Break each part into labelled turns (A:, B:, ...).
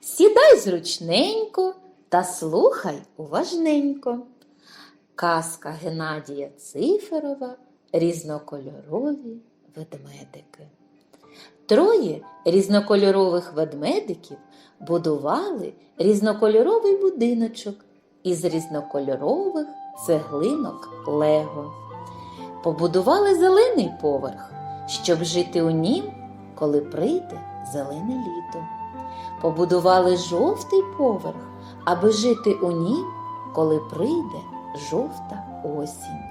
A: Сідай зручненько та слухай уважненько. Казка Геннадія Циферова Різнокольорові ведмедики. Троє різнокольорових ведмедиків будували різнокольоровий будиночок із різнокольорових цеглинок Лего. Побудували зелений поверх, щоб жити у нім, коли прийде зелене літо. Побудували жовтий поверх, аби жити у нім, коли прийде жовта осінь.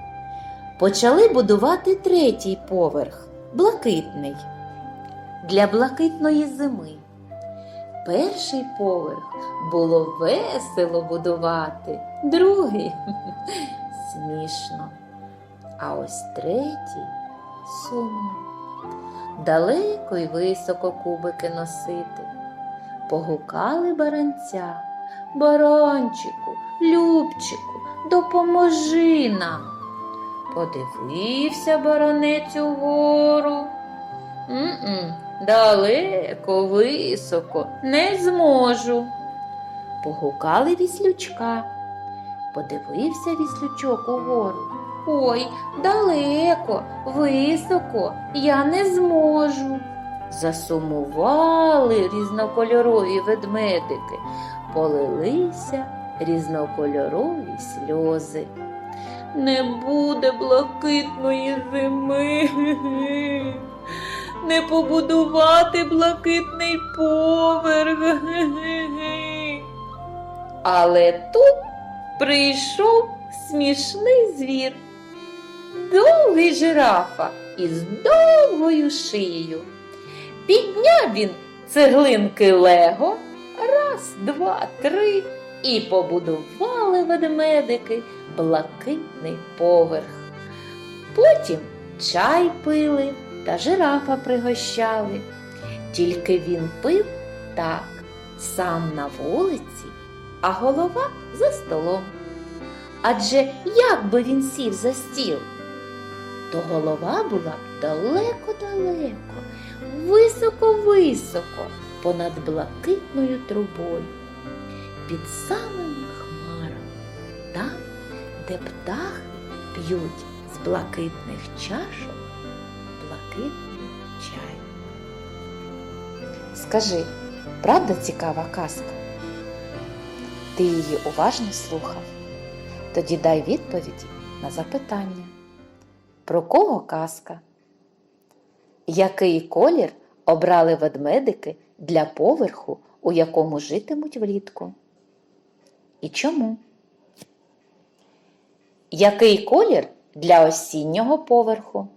A: Почали будувати третій поверх блакитний для блакитної зими. Перший поверх було весело будувати, другий смішно. А ось третій сумно. Далеко й високо кубики носити. Погукали баранця. Баранчику, Любчику, допоможи нам. Подивився баранець угору. М-м, далеко, високо, не зможу. Погукали віслючка. Подивився віслючок угору. Ой, далеко, високо, я не зможу. Засумували різнокольорові ведмедики, полилися різнокольорові сльози. Не буде блакитної зими, не побудувати блакитний поверх. Але тут прийшов смішний звір, довгий жирафа із довгою шиєю. Підняв він цеглинки Лего, раз, два, три, і побудували ведмедики блакитний поверх. Потім чай пили та жирафа пригощали. Тільки він пив так, сам на вулиці, а голова за столом. Адже як би він сів за стіл, то голова була далеко-далеко, високо-високо понад блакитною трубою, під самими хмарами, там, де птахи п'ють з блакитних чашок блакитний чай. Скажи, правда цікава казка? Ти її уважно слухав? Тоді дай відповіді на запитання. Про кого казка? Який колір обрали ведмедики для поверху, у якому житимуть влітку? І чому? Який колір для осіннього поверху?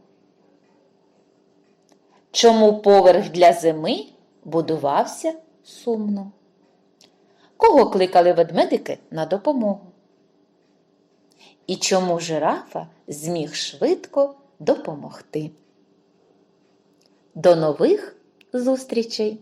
A: Чому поверх для зими будувався сумно? Кого кликали ведмедики на допомогу? І чому жирафа зміг швидко допомогти? До нових зустрічей!